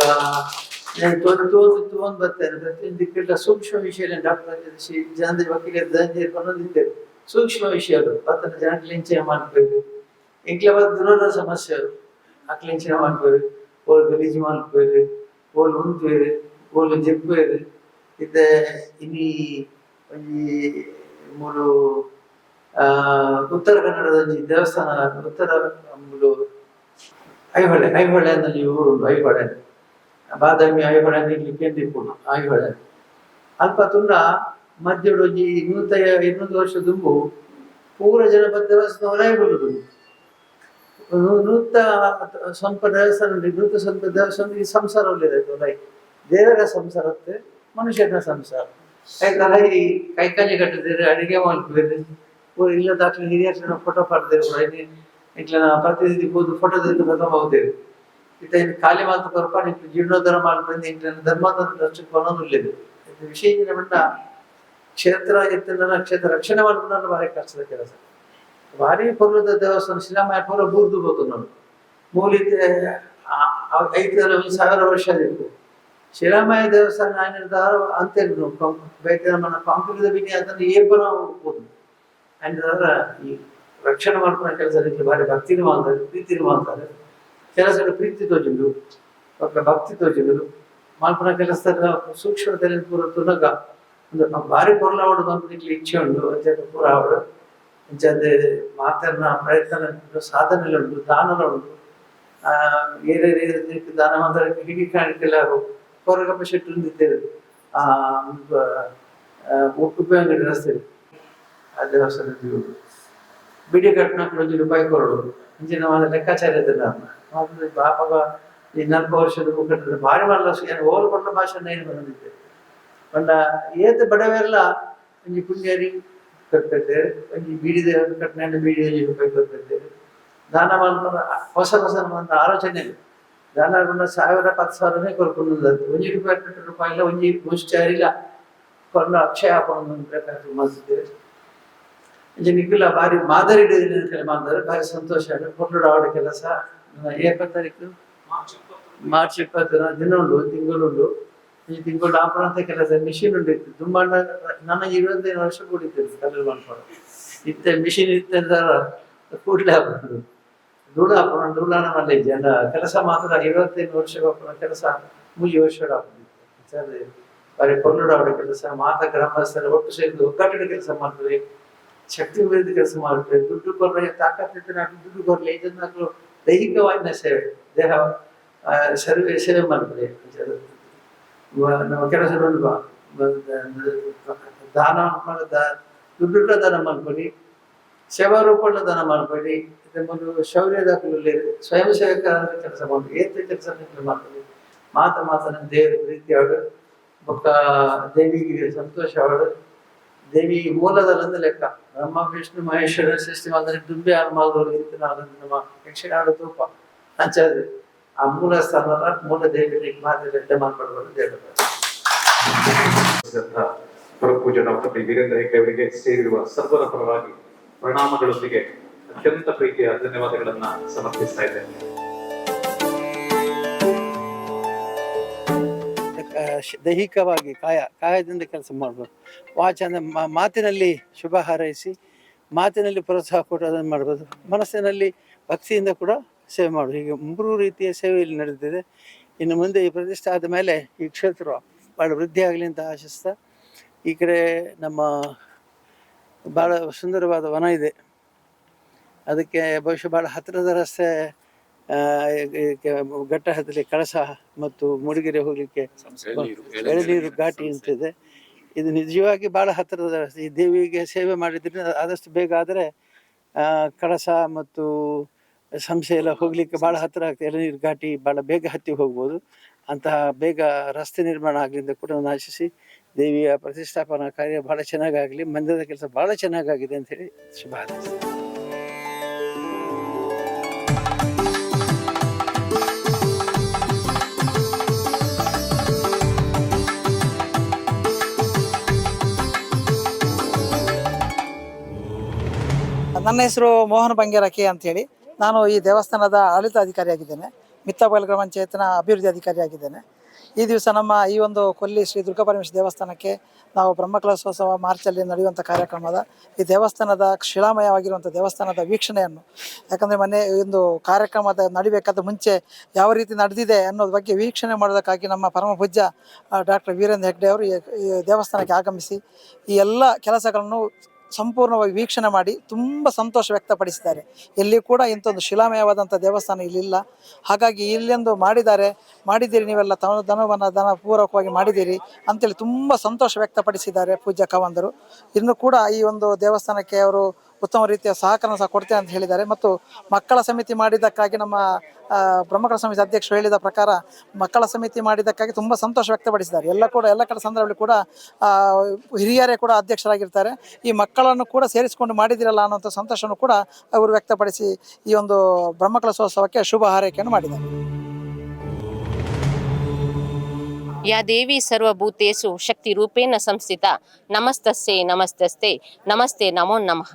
ತೋದು ತಗೊಂಡು ಬರ್ತಾರೆ ಪ್ರತಿಯೊಂದು ದಿಕ್ಕಿಲ್ಲ ಸೂಕ್ಷ್ಮ ವಿಷಯ ಡಾಕ್ಟರ್ ಶ್ರೀ ಜನದ ವಕೀಲರು ದಂಜೆ ಇರ್ಕೊಂಡು ಸೂಕ್ಷ್ಮ ವಿಷಯಗಳು ಪತ್ತನ ಜನಕ್ಕೆ ಲಿಂಚನ ಮಾಡ್ಕೋಬೇಕು ಇಂಕ್ಲವ ದುರದ ಸಮಸ್ಯೆಗಳು ಆಕೆ ಲಿಂಚನ ಮಾಡ್ಕೋಬೇಕು ಓಲ್ ಗಲೀಜು ಮಾಡ್ಕೋಬೇಕು ಓಲ್ ಉಂತ್ವೇರು ಓಲ್ ಜೆಪ್ಪೇರು ಇದು ಇನ್ನೀ ಮೂರು ಉತ್ತರ ಕನ್ನಡದ ಒಂಜಿ ದೇವಸ್ಥಾನ ಉತ್ತರ ಒಂದು ಐಹೊಳೆ ಐಹೊಳೆ ಅನ್ನಲ್ಲಿ ಊರುಂಡು ಐಹೊಳೆ ಬಾದಾಮಿ ಐಹೊಳೆ ಇಲ್ಲಿ ಕೇಂದ್ರಿಪುಣ ಐಹೊಳೆ ಅಲ್ಪ ತುಂಡ ಮಧ್ಯಡು ಒಂಜಿ ಇನ್ನೂತ ಇನ್ನೂರು ವರ್ಷ ದುಂಬು ಪೂರ ಜನಪದ ದೇವಸ್ಥಾನ ಹೊರಗೆ ಬರುದು ನೂತ ಸ್ವಂತ ದೇವಸ್ಥಾನ ಉಂಟು ನೂತ ಸ್ವಂತ ದೇವಸ್ಥಾನ ಈ ಸಂಸಾರ ಒಳ್ಳೆದಾಯ್ತು ಹೊರಗೆ ದೇವರ ಸಂಸಾರತ್ತೆ ಮನುಷ್ಯನ ಸಂಸಾರ ಯಾಕಂದ್ರೆ ಈ ಕೈಕಾಲಿ ಕಟ್ಟಿದ್ರೆ ಅಡಿಗೆ ಮಾಡ್ತಿದ್ರೆ ಪೂರ ಇಲ್ಲ ದಾಖಲೆ ಹಿರಿಯರ ಫೋಟೋ ಪಡೆದೇವೆ ಇಟ್ಲ ಪ್ರತಿನಿಧಿ ಹೋದು ಫೋಟೋ ತೆಗೆದು ಪ್ರಥಮ ಹೋಗ್ತೇವೆ ಇತ್ತ ಇನ್ನು ಖಾಲಿ ಮಾತು ಕೊರಪಾಡು ಇಟ್ಟು ಜೀರ್ಣೋದ್ಧಾರ ಮಾಡ್ಕೊಂಡು ಇಂಟ್ಲ ಧರ್ಮದ ರಕ್ಷಣೆ ಕೊನೊಂದುಲ್ಲೆದು ಇದು ವಿಶೇಷ ಬಂಡ ಕ್ಷೇತ್ರ ಎತ್ತಿನ ಕ್ಷೇತ್ರ ರಕ್ಷಣೆ ಮಾಡ್ಕೊಂಡು ಭಾರಿ ಕಷ್ಟದ ಕೆಲಸ ಭಾರಿ ಪೂರ್ವದ ದೇವಸ್ಥಾನ ಶಿಲಾಮಯ ಪೂರ ಬೂರ್ದು ಹೋತು ನಾನು ಮೂಲಿತೆ ಐದು ಒಂದು ಸಾವಿರ ವರ್ಷ ಇತ್ತು ಶಿಲಾಮಯ ದೇವಸ್ಥಾನ ನಿರ್ಧಾರ ಅಂತ ಬೇರೆ మన ಕಾಂಕ್ರೀಟ್ ಬಿನಿ ಅದನ್ನು ಏಪನ ಹೋಗ್ಬೋದು ఆయన ಈ ರಕ್ಷಣೆ ಮಾಡ್ಕೊಂಡ ಕೆಲಸ ಭಾರಿ ಭಕ್ತಿನೂ ಮಾಡ್ತಾರೆ ಪ್ರೀತಿನೂ ಮಾಡ್ತಾರೆ ಕೆಲಸ ಪ್ರೀತಿ ತೋಜುಂಡು ఒక ಭಕ್ತಿ ತೋಜುಂಡು ಮಾಡ್ಕೊಂಡ ಕೆಲಸದಾಗ ಸೂಕ್ಷ್ಮದಲ್ಲಿ ಪೂರ ತುನಗ ಒಂದು ಭಾರಿ ಪೊರ್ಲ ಆವಡು ಬಂದ್ಬಿಟ್ಟು ಇಚ್ಛೆ ಉಂಡು ಅಂಚೆ ಪೂರ ಆವಡು ಅಂಚೆ ಮಾತನ್ನ ಪ್ರಯತ್ನ ಸಾಧನೆ ಉಂಟು ದಾನಲ ಉಂಟು ಆ ಏರೇ ರೀತಿ ದಾನ ಮಾತ್ರ ಹಿಡಿ ಕಾಣಿಕೆಲ್ಲ ಹೊರಗಪ್ಪ ಶೆಟ್ಟು ನಿಂತಿದ್ದೇವೆ ಆ ಉಪಯೋಗ ರಸ್ತೆ ಆ ದೇವಸ್ಥಾನದ ಬಿಡಿ ಕಟ್ಟಣಕ್ಕೆ ಒಂದು ರೂಪಾಯಿ ಕೊರಡು ಇಂಚಿನ ಒಂದು ಲೆಕ್ಕಾಚಾರ ಇದ್ದಿಲ್ಲ ಮೊದಲು ಪಾಪಗ ಈ ನಲ್ಕು ವರ್ಷದ ಕಟ್ಟಿದ್ರೆ ಭಾರಿ ಮಾಡಲ ಓಲ್ಕೊಂಡ ಭಾಷೆ ಏನು ಬಂದಿದ್ದೆ ಪಂಡ ಏತ್ ಬಡವೆಲ್ಲ ಒಂಜಿ ಪುಣ್ಯರಿ ಕಟ್ತಿದ್ದೆ ಒಂಜಿ ಬೀಡಿ ದೇವರ ಕಟ್ಟಿನ ಬೀಡಿ ರೂಪಾಯಿ ಕೊಡ್ತಿದ್ದೇವೆ ದಾನ ಮಾಡ್ಕೊಂಡು ಹೊಸ ಹೊಸ ಒಂದು ಆಲೋಚನೆ ಇಲ್ಲ ದಾನ ಕೊಂಡ ಸಾವಿರ ಪತ್ತು ಸಾವಿರನೇ ಕೊರ್ಕೊಂಡು ಒಂಜಿ ರೂಪಾಯಿ ಕಟ್ಟ ರೂಪಾಯಿ ಇಲ್ಲ ಒಂಜಿ ಮುಷ್ಟಾರಿಲ್ಲ ಕೊಂಡು ಅಕ್ಷಯ ಹಾಕೊಂಡು ಪ್ರಕಾರ ಮಾಡ್ತಿದ್ದೇವೆ ನಿಖಿಲ ಬಾರಿ ಮಾದರಿ ಡೈರಿ ಮಾಡ್ತಾರೆ ಭಾರಿ ಸಂತೋಷ ಆಗುತ್ತೆ. ಕೊಟ್ಟಡ ಆಡೋ ಕೆಲಸ ಏಪ್ರಿಲ್ ತಾರೀಕು? ಮಾರ್ಚ್ ಇಪ್ಪತ್ತು. ದಿನ ಉಂಟು ತಿಂಗಳುಂಡು. ಈ ತಿಂಗಳು ಆಪರಂತ ಕೆಲಸ ಮಿಷಿನ್ ಉಂಡಿತ್ತು ತುಂಬಾ ನನ್ನ ಇರುವಂತೈದು ವರ್ಷ ಕೂಡಿದ್ದೇನೆ ಕಲರ್ ಮಾಡ್ಕೊಂಡು ಇತ್ತೆ ಮಿಷಿನ್ ಇತ್ತೆ ಕೂಡಲೇ ಹಾಕೊಂಡು ಧೂಳ ಹಾಕೊಂಡು ಧೂಳಾನ ಮಲ್ಲ ಜನ ಕೆಲಸ ಮಾತ್ರ ಇರುವತ್ತೈದು ವರ್ಷ ಹಾಕೊಂಡು ಕೆಲಸ ಮುಗಿ ವರ್ಷ ಹಾಕೊಂಡಿತ್ತು ಭಾರಿ ಬರೀ ಕೊಳ್ಳುಡಾಡ ಕೆಲಸ ಮಾತ ಗ್ರಾಮಸ್ಥರ ಒಟ್ಟು ಸೇರಿದು ಒಗ್ಗಟ್ಟಿನ ಕೆಲಸ ಮಾಡ್ತೀವಿ ಶಕ್ತಿ ವಿರುದ್ಧ ಕೆಲಸ ಮಾಡುತ್ತೆ. ದುಡ್ಡು ಕೊರ್ರೆ ತಾಕತ್ತಿದ್ರೆ ನಾನು ದುಡ್ಡು ಬರಲಿ ಇದನ್ನ ದೈಹಿಕವಾದ ಸೇವೆ, ದೇಹ ಸರ್ವೆ ಸೇವೆ ಮಾಡ್ತಾರೆ ನಮ್ಮ ಬ- ದಾನ ದುಡ್ಡು ದಾನ ಮಾಡ್ಕೊಳ್ಳಿ. ಸೇವಾ ರೂಪಗಳ ದಾನ ಮಾಡ್ಕೊಳ್ಳಿ. ಇದನ್ನು ಶೌರ್ಯ ದಾಖಲೆ ಸ್ವಯಂ ಸೇವಕ ಕೆಲಸ ಮಾಡಿ ಏತ ಕೆಲಸ ಮಾಡ್ಕೊಳ್ಳಿ. ಮಾತ ಮಾತನ ದೇವರ ಪ್ರೀತಿ ಅವಳು ಬೊಕ್ಕ ದೇವಿಗೆ ಸಂತೋಷ ಅವಳು ದೇವಿ ಮೂಲದಲ್ಲೊಂದು ಲೆಕ್ಕ. ಬ್ರಹ್ಮ ವಿಷ್ಣು ಮಹೇಶ್ವರ ಸೃಷ್ಟಿ ಮಾಡಿದ್ರೆ ದುಂಬಿ ಆರು ಮಾಡಿದವರು ಇತ್ತು ನಾವು ನಮ್ಮ ಯಕ್ಷಗಾನ ತೂಪ ಆಚಾರ್ಯ, ಆ ಮೂಲ ಸ್ಥಾನದ ಮೂಲ ದೇವಿ ಮಾತ್ರ ರೆಡ್ಡೆ ಮಾಡ್ಕೊಡ್ಬೋದು ದೇವರು ಪರಪೂಜ ಡಾಕ್ಟರ್ ಬಿ ವೀರೇಂದ್ರ ಹೆಗ್ಡೆ ಅವರಿಗೆ ಸೇರಿರುವ ಸರ್ವರ ಪರವಾಗಿ ಪ್ರಣಾಮಗಳೊಂದಿಗೆ ಅತ್ಯಂತ ಪ್ರೀತಿಯ ಧನ್ಯವಾದಗಳನ್ನ ಸಮರ್ಪಿಸ್ತಾ ಇದ್ದೇನೆ. ದೈಹಿಕವಾಗಿ ಕಾಯ, ಕಾಯದಿಂದ ಕೆಲಸ ಮಾಡ್ಬೋದು. ವಾಚನ ಮಾತಿನಲ್ಲಿ ಶುಭ ಹಾರೈಸಿ, ಮಾತಿನಲ್ಲಿ ಪ್ರೋತ್ಸಾಹ ಕೊಟ್ಟು ಅದನ್ನು ಮಾಡ್ಬೋದು. ಮನಸ್ಸಿನಲ್ಲಿ ಭಕ್ತಿಯಿಂದ ಕೂಡ ಸೇವೆ ಮಾಡೋದು ಹೀಗೆ ಮೂರು ರೀತಿಯ ಸೇವೆ ಇಲ್ಲಿ ನಡೆದಿದೆ. ಇನ್ನು ಮುಂದೆ ಈ ಪ್ರತಿಷ್ಠೆ ಆದ ಮೇಲೆ ಈ ಕ್ಷೇತ್ರ ಭಾಳ ವೃದ್ಧಿ ಆಗಲಿ ಅಂತ ಆಶಿಸ್ತಾ, ಈ ಕಡೆ ನಮ್ಮ ಭಾಳ ಸುಂದರವಾದ ವನ ಇದೆ. ಅದಕ್ಕೆ ಬಹುಶಃ ಭಾಳ ಹತ್ತಿರದ ರಸ್ತೆ ಘಟ್ಟ ಹತ್ತಲಿ ಕಳಸ ಮತ್ತು ಮೂಡಿಗೆರೆ ಹೋಗಲಿಕ್ಕೆ ಎಳನೀರು ಘಾಟಿ ಅಂತಿದೆ. ಇದು ನಿಜವಾಗಿ ಬಹಳ ಹತ್ತಿರದ ಈ ದೇವಿಗೆ ಸೇವೆ ಮಾಡಿದ್ರೆ ಆದಷ್ಟು ಬೇಗ ಆದರೆ ಕಳಸ ಮತ್ತು ಸಂಶಯ ಎಲ್ಲ ಹೋಗ್ಲಿಕ್ಕೆ ಬಹಳ ಹತ್ತಿರ ಆಗ್ತದೆ. ಎಳನೀರು ಘಾಟಿ ಬಹಳ ಬೇಗ ಹತ್ತಿ ಹೋಗ್ಬೋದು. ಅಂತಹ ಬೇಗ ರಸ್ತೆ ನಿರ್ಮಾಣ ಆಗಲಿ ಅಂತ ಕೂಡ ನಾನು ಆಶಿಸಿ ದೇವಿಯ ಪ್ರತಿಷ್ಠಾಪನಾ ಕಾರ್ಯ ಬಹಳ ಚೆನ್ನಾಗಾಗಲಿ ಮಂದಿರದ ಕೆಲಸ ಬಹಳ ಚೆನ್ನಾಗಾಗಿದೆ ಅಂತ ಹೇಳಿ ಶುಭ ನನ್ನ ಹೆಸರು ಮೋಹನ್ ಬಂಗೇರಕಿ ಅಂತೇಳಿ. ನಾನು ಈ ದೇವಸ್ಥಾನದ ಆಡಳಿತಾಧಿಕಾರಿಯಾಗಿದ್ದೇನೆ ಮಿತ್ತಬೈಲ್ ಗ್ರಾಮ ಪಂಚಾಯತ್ನ ಅಭಿವೃದ್ಧಿ ಅಧಿಕಾರಿಯಾಗಿದ್ದೇನೆ ಈ ದಿವಸ ನಮ್ಮ ಈ ಒಂದು ಕೊಲ್ಲಿ ಶ್ರೀ ದುರ್ಗಾಪರಮೇಶ್ವರ ದೇವಸ್ಥಾನಕ್ಕೆ ನಾವು ಬ್ರಹ್ಮಕಲಶೋತ್ಸವ ಮಾರ್ಚಲ್ಲಿ ನಡೆಯುವಂಥ ಕಾರ್ಯಕ್ರಮದ ಈ ದೇವಸ್ಥಾನದ ಶಿಲಾಮಯವಾಗಿರುವಂಥ ದೇವಸ್ಥಾನದ ವೀಕ್ಷಣೆಯನ್ನು, ಯಾಕಂದರೆ ಮನೆ ಒಂದು ಕಾರ್ಯಕ್ರಮದ ನಡಿಬೇಕಾದ ಮುಂಚೆ ಯಾವ ರೀತಿ ನಡೆದಿದೆ ಅನ್ನೋದ್ರ ಬಗ್ಗೆ ವೀಕ್ಷಣೆ ಮಾಡೋದಕ್ಕಾಗಿ ನಮ್ಮ ಪರಮ ಪೂಜ್ಯ ಡಾಕ್ಟರ್ ವೀರೇಂದ್ರ ಹೆಗ್ಡೆ ಅವರು ಈ- ದೇವಸ್ಥಾನಕ್ಕೆ ಆಗಮಿಸಿ ಈ ಎಲ್ಲ ಕೆಲಸಗಳನ್ನು ಸಂಪೂರ್ಣವಾಗಿ ವೀಕ್ಷಣೆ ಮಾಡಿ ತುಂಬ ಸಂತೋಷ ವ್ಯಕ್ತಪಡಿಸಿದ್ದಾರೆ. ಎಲ್ಲಿ ಕೂಡ ಇಂಥೊಂದು ಶಿಲಾಮಯವಾದಂಥ ದೇವಸ್ಥಾನ ಇಲ್ಲಿಲ್ಲ. ಹಾಗಾಗಿ ಇಲ್ಲೆಂದು ಮಾಡಿದ್ದಾರೆ. ಮಾಡಿದ್ದೀರಿ ನೀವೆಲ್ಲ ತನ್ನ ಧನವನ್ನು ಧನ ಪೂರ್ವಕವಾಗಿ ಮಾಡಿದ್ದೀರಿ ಅಂತೇಳಿ ತುಂಬ ಸಂತೋಷ ವ್ಯಕ್ತಪಡಿಸಿದ್ದಾರೆ ಪೂಜ್ಯ ಕವಂದರು. ಇನ್ನು ಕೂಡ ಈ ಒಂದು ದೇವಸ್ಥಾನಕ್ಕೆ ಅವರು ಉತ್ತಮ ರೀತಿಯ ಸಹಕಾರ ಸಹ ಕೊಡ್ತೇನೆ ಅಂತ ಹೇಳಿದ್ದಾರೆ. ಮತ್ತು ಮಕ್ಕಳ ಸಮಿತಿ ಮಾಡಿದ್ದಕ್ಕಾಗಿ ನಮ್ಮ ಬ್ರಹ್ಮಕರ ಸಮಿತಿ ಅಧ್ಯಕ್ಷರು ಹೇಳಿದ ಪ್ರಕಾರ ಮಕ್ಕಳ ಸಮಿತಿ ಮಾಡಿದ್ದಕ್ಕಾಗಿ ತುಂಬ ಸಂತೋಷ ವ್ಯಕ್ತಪಡಿಸಿದ್ದಾರೆ. ಎಲ್ಲ ಕೂಡ, ಎಲ್ಲ ಕಡೆ ಸಂದರ್ಭದಲ್ಲಿ ಕೂಡ ಹಿರಿಯರೇ ಕೂಡ ಅಧ್ಯಕ್ಷರಾಗಿರ್ತಾರೆ. ಈ ಮಕ್ಕಳನ್ನು ಕೂಡ ಸೇರಿಸಿಕೊಂಡು ಮಾಡಿದಿರಲ್ಲ ಅನ್ನೋಂಥ ಸಂತೋಷವನ್ನು ಕೂಡ ಅವರು ವ್ಯಕ್ತಪಡಿಸಿ ಈ ಒಂದು ಬ್ರಹ್ಮಕಲಶೋತ್ಸವಕ್ಕೆ ಶುಭ ಹಾರೈಕೆಯನ್ನು ಮಾಡಿದ್ದಾರೆ. ಯಾ ದೇವಿ ಸರ್ವಭೂತೇಶು ಶಕ್ತಿ ರೂಪೇಣ ಸಂಸ್ಥಿತ ನಮಸ್ತಸ್ಸೆ ನಮಸ್ತಸ್ತೆ ನಮಸ್ತೆ ನಮೋ ನಮಃ.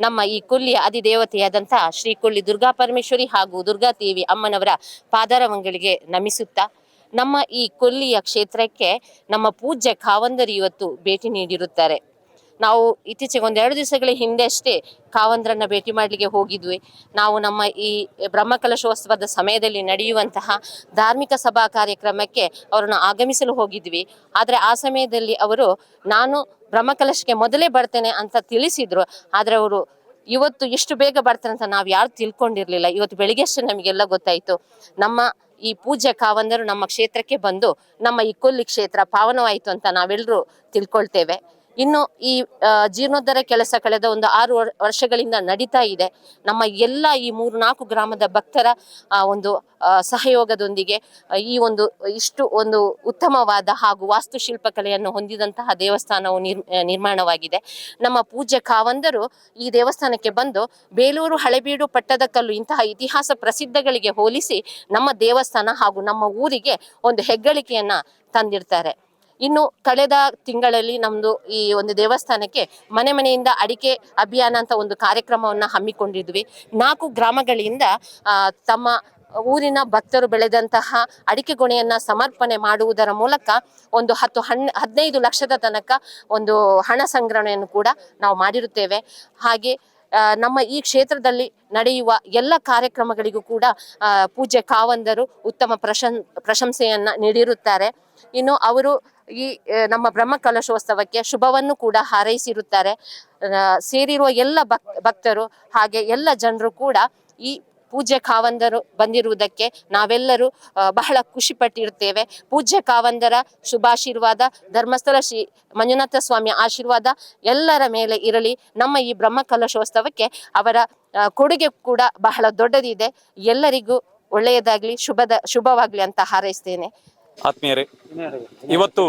ನಮ್ಮ ಈ ಕುಲ್ಲಿಯ ಅಧಿದೇವತೆಯಾದಂಥ ಶ್ರೀ ಕುಳ್ಳಿ ದುರ್ಗಾ ಪರಮೇಶ್ವರಿ ಹಾಗೂ ದುರ್ಗಾ ದೇವಿ ಅಮ್ಮನವರ ಪಾದಾರವಂಗಳಿಗೆ ನಮಿಸುತ್ತಾ, ನಮ್ಮ ಈ ಕೊಲ್ಲಿಯ ಕ್ಷೇತ್ರಕ್ಕೆ ನಮ್ಮ ಪೂಜ್ಯ ಖಾವಂದರು ಇವತ್ತು ಭೇಟಿ ನೀಡಿರುತ್ತಾರೆ. ನಾವು ಇತ್ತೀಚೆಗೆ ಒಂದೆರಡು ದಿವಸಗಳ ಹಿಂದೆ ಅಷ್ಟೇ ಕಾವಂದ್ರನ್ನ ಭೇಟಿ ಮಾಡಲಿಕ್ಕೆ ಹೋಗಿದ್ವಿ. ನಾವು ನಮ್ಮ ಈ ಬ್ರಹ್ಮಕಲಶೋತ್ಸವದ ಸಮಯದಲ್ಲಿ ನಡೆಯುವಂತಹ ಧಾರ್ಮಿಕ ಸಭಾ ಕಾರ್ಯಕ್ರಮಕ್ಕೆ ಅವರನ್ನು ಆಗಮಿಸಲು ಹೋಗಿದ್ವಿ. ಆದರೆ ಆ ಸಮಯದಲ್ಲಿ ಅವರು, ನಾನು ಬ್ರಹ್ಮಕಲಶಕ್ಕೆ ಮೊದಲೇ ಬರ್ತೇನೆ ಅಂತ ತಿಳಿಸಿದ್ರು. ಆದರೆ ಅವರು ಇವತ್ತು ಎಷ್ಟು ಬೇಗ ಬರ್ತಾರೆ ಅಂತ ನಾವು ಯಾರು ತಿಳ್ಕೊಂಡಿರ್ಲಿಲ್ಲ. ಇವತ್ತು ಬೆಳಿಗ್ಗೆ ಅಷ್ಟೇ ನಮಗೆಲ್ಲ ಗೊತ್ತಾಯಿತು. ನಮ್ಮ ಈ ಪೂಜ್ಯ ಕಾವಂದರು ನಮ್ಮ ಕ್ಷೇತ್ರಕ್ಕೆ ಬಂದು ನಮ್ಮ ಈ ಕೊಲ್ಲಿ ಕ್ಷೇತ್ರ ಪಾವನವಾಯಿತು ಅಂತ ನಾವೆಲ್ಲರೂ ತಿಳ್ಕೊಳ್ತೇವೆ. ಇನ್ನು ಈ ಜೀರ್ಣೋದ್ಧಾರ ಕೆಲಸ ಕಳೆದ ಒಂದು ಆರು ವರ್- ವರ್ಷಗಳಿಂದ ನಡೀತಾ ಇದೆ. ನಮ್ಮ ಎಲ್ಲ ಈ ಮೂರು ನಾಲ್ಕು ಗ್ರಾಮದ ಭಕ್ತರ ಒಂದು ಸಹಯೋಗದೊಂದಿಗೆ ಈ ಒಂದು, ಇಷ್ಟು ಒಂದು ಉತ್ತಮವಾದ ಹಾಗೂ ವಾಸ್ತುಶಿಲ್ಪಕಲೆಯನ್ನು ಹೊಂದಿದಂತಹ ದೇವಸ್ಥಾನವು ನಿರ್ ನಿರ್ಮಾಣವಾಗಿದೆ. ನಮ್ಮ ಪೂಜ್ಯ ಕಾವಂದರು ಈ ದೇವಸ್ಥಾನಕ್ಕೆ ಬಂದು ಬೇಲೂರು ಹಳೆಬೀಡು ಪಟ್ಟದಕಲ್ಲು ಇಂತಹ ಇತಿಹಾಸ ಪ್ರಸಿದ್ಧಗಳಿಗೆ ಹೋಲಿಸಿ ನಮ್ಮ ದೇವಸ್ಥಾನ ಹಾಗೂ ನಮ್ಮ ಊರಿಗೆ ಒಂದು ಹೆಗ್ಗಳಿಕೆಯನ್ನ ತಂದಿರ್ತಾರೆ ಇನ್ನು ಕಳೆದ ತಿಂಗಳಲ್ಲಿ ನಮ್ದು ಈ ಒಂದು ದೇವಸ್ಥಾನಕ್ಕೆ ಮನೆ ಮನೆಯಿಂದ ಅಡಿಕೆ ಅಭಿಯಾನ ಅಂತ ಒಂದು ಕಾರ್ಯಕ್ರಮವನ್ನು ಹಮ್ಮಿಕೊಂಡಿದ್ವಿ. ನಾಲ್ಕು ಗ್ರಾಮಗಳಿಂದ ತಮ್ಮ ಊರಿನ ಭಕ್ತರು ಬೆಳೆದಂತಹ ಅಡಿಕೆ ಗೊಣೆಯನ್ನು ಸಮರ್ಪಣೆ ಮಾಡುವುದರ ಮೂಲಕ ಒಂದು ಹತ್ತು ಹಣ್ ಹದಿನೈದು ಲಕ್ಷದ ತನಕ ಒಂದು ಹಣ ಸಂಗ್ರಹಣೆಯನ್ನು ಕೂಡ ನಾವು ಮಾಡಿರುತ್ತೇವೆ. ಹಾಗೆ ನಮ್ಮ ಈ ಕ್ಷೇತ್ರದಲ್ಲಿ ನಡೆಯುವ ಎಲ್ಲ ಕಾರ್ಯಕ್ರಮಗಳಿಗೂ ಕೂಡ ಪೂಜೆ ಕಾವಂದರು ಉತ್ತಮ ಪ್ರಶಂ, ಪ್ರಶಂಸೆಯನ್ನು ನೀಡಿರುತ್ತಾರೆ. ಇನ್ನು ಅವರು ಈ ನಮ್ಮ ಬ್ರಹ್ಮ ಕಲಶೋತ್ಸವಕ್ಕೆ ಶುಭವನ್ನು ಕೂಡ ಹಾರೈಸಿರುತ್ತಾರೆ. ಸೇರಿರುವ ಎಲ್ಲ ಭಕ್, ಭಕ್ತರು ಹಾಗೆ ಎಲ್ಲ ಜನರು ಕೂಡ ಈ ಪೂಜ್ಯ ಕಾವಂದರು ಬಂದಿರುವುದಕ್ಕೆ ನಾವೆಲ್ಲರೂ ಬಹಳ ಖುಷಿ ಪಟ್ಟಿರುತ್ತೇವೆ. ಪೂಜ್ಯ ಕಾವಂದರ ಶುಭಾಶೀರ್ವಾದ, ಧರ್ಮಸ್ಥಳ ಶ್ರೀ ಮಂಜುನಾಥ ಸ್ವಾಮಿ ಆಶೀರ್ವಾದ ಎಲ್ಲರ ಮೇಲೆ ಇರಲಿ. ನಮ್ಮ ಈ ಬ್ರಹ್ಮ ಕಲಶೋತ್ಸವಕ್ಕೆ ಅವರ ಕೊಡುಗೆ ಕೂಡ ಬಹಳ ದೊಡ್ಡದಿದೆ. ಎಲ್ಲರಿಗೂ ಒಳ್ಳೆಯದಾಗ್ಲಿ, ಶುಭದ, ಶುಭವಾಗ್ಲಿ ಅಂತ ಹಾರೈಸ್ತೇನೆ. ಆತ್ಮೀಯರೇ ಇವತ್ತು